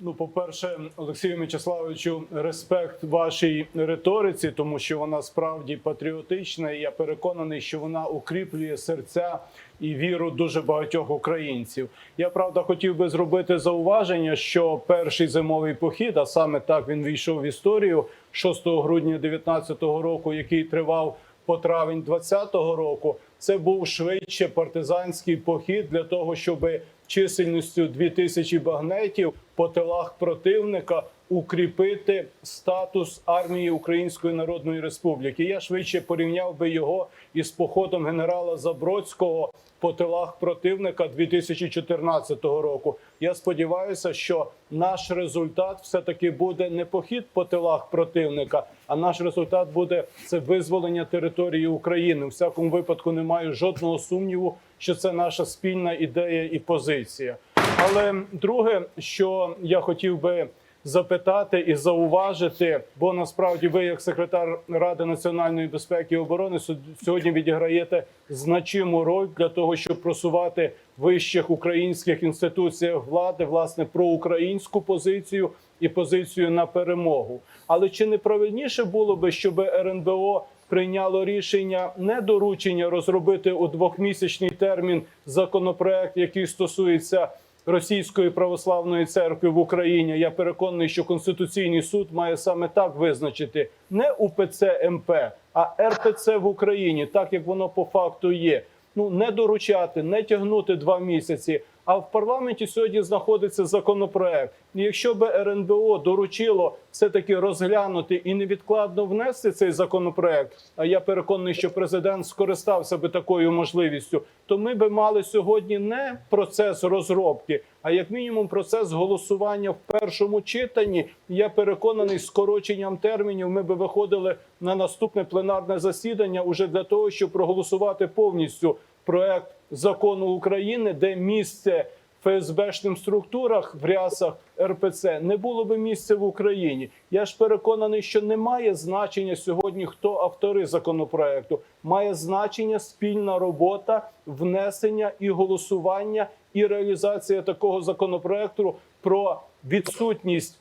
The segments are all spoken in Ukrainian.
Ну, по-перше, Олексію Мячеславовичу, респект вашій риториці, тому що вона справді патріотична. І я переконаний, що вона укріплює серця і віру дуже багатьох українців. Я правда хотів би зробити зауваження, що перший зимовий похід, а саме так він війшов в історію 6 грудня 2019 року, який тривав по травень 2020 року. Це був швидше партизанський похід для того, щоб чисельністю 2000 багнетів по тилах противника укріпити статус армії Української Народної Республіки. Я швидше порівняв би його із походом генерала Забродського по тилах противника 2014 року. Я сподіваюся, що наш результат все таки буде не похід по тилах противника, а наш результат буде це визволення території України. У всякому випадку не маю жодного сумніву, що це наша спільна ідея і позиція. Але друге, що я хотів би запитати і зауважити, бо насправді ви, як секретар Ради національної безпеки і оборони, сьо- сьогодні відіграєте значиму роль для того, щоб просувати вищих українських інституціях влади власне про українську позицію і позицію на перемогу. Але чи не правильніше було би, щоб РНБО прийняло рішення не доручення розробити у двохмісячний термін законопроект, який стосується Російської православної церкви в Україні. Я переконаний, що Конституційний суд має саме так визначити не УПЦ МП, а РПЦ в Україні, так як воно по факту є. Ну не доручати, не тягнути два місяці. А в парламенті сьогодні знаходиться законопроект. І якщо би РНБО доручило все таки розглянути і невідкладно внести цей законопроект, а я переконаний, що президент скористався би такою можливістю, то ми би мали сьогодні не процес розробки, а як мінімум процес голосування в першому читанні. Я переконаний, скороченням термінів ми би виходили на наступне пленарне засідання уже для того, щоб проголосувати повністю проект закону України, де місце ФСБшним структурах в рясах РПЦ не було би місця в Україні. Я ж переконаний, що немає значення сьогодні, хто автори законопроекту. Має значення спільна робота, внесення і голосування, і реалізація такого законопроекту про відсутність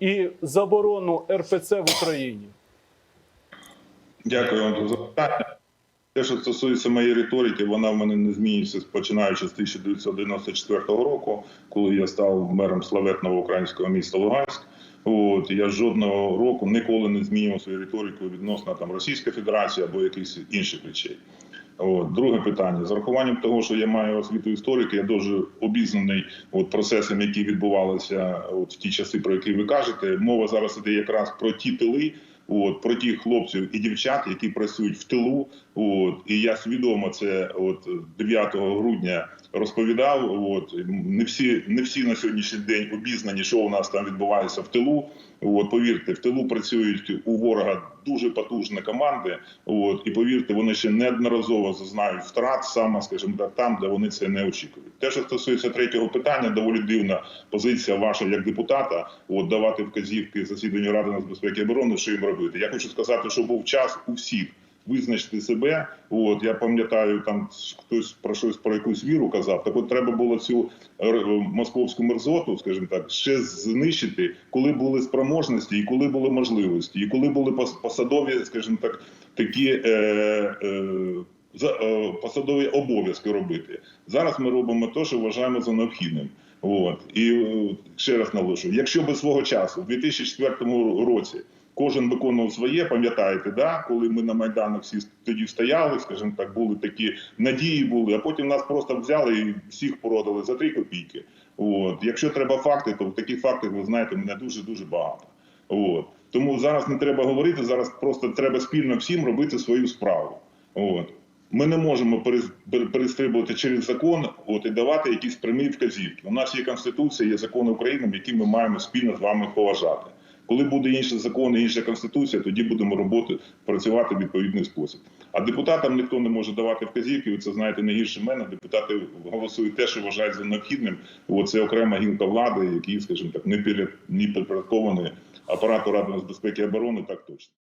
і заборону РПЦ в Україні. Дякую вам за запитання. Те, що стосується моєї риторики, вона в мене не змінюється починаючи з 1994 року, коли я став мером славетного українського міста Луганськ. От я жодного року ніколи не змінював свою риторику відносно там Російської Федерації або якихось інших речей. От друге питання з урахуванням того, що я маю освіту історики, я дуже обізнаний от процесам, які відбувалися от в ті часи, про які ви кажете. Мова зараз іде якраз про ті тили. От про тих хлопців і дівчат, які працюють в тилу. От і я свідомо це от 9 грудня розповідав. От не всі не всі на сьогоднішній день обізнані, що у нас там відбувається в тилу. От повірте, в тилу працюють у ворога дуже потужні команди. От і повірте, вони ще неодноразово зазнають втрат саме, скажімо так, там, де вони це не очікують. Те, що стосується третього питання, доволі дивна позиція ваша як депутата. От давати вказівки засіданню ради нацбезпеки і оборони, що їм робити. Я хочу сказати, що був час у всіх. Визначити себе, от я пам'ятаю, там хтось про щось про якусь віру казав. Так от треба було цю московську мерзоту, скажімо так, ще знищити, коли були спроможності, і коли були можливості, і коли були посадові, скажімо так, такі е, е, за е, посадові обов'язки робити. Зараз ми робимо те, що вважаємо за необхідним. От і е, ще раз наголошую, якщо би свого часу, в 2004 році, кожен виконував своє, пам'ятаєте, да, коли ми на майданах всі тоді стояли, скажімо так, були такі надії, були, а потім нас просто взяли і всіх породили за три копійки. От якщо треба факти, то в таких фактів ви знаєте мене дуже дуже багато. От тому зараз не треба говорити. Зараз просто треба спільно всім робити свою справу. От ми не можемо перес- пер- перестрибувати через закон, от і давати якісь прямі вказівки. У нас є конституція, є закони України, які ми маємо спільно з вами поважати. Коли буде інший закон, інша конституція, тоді будемо роботи працювати в відповідний спосіб. А депутатам ніхто не може давати вказівки. Ви це знаєте не гірше мене. Депутати голосують те, що вважають за необхідним. От це окрема гілка влади, які, скажімо так, не підпоряд- не підпорядковані апарату Ради нацбезпеки і оборони, так точно.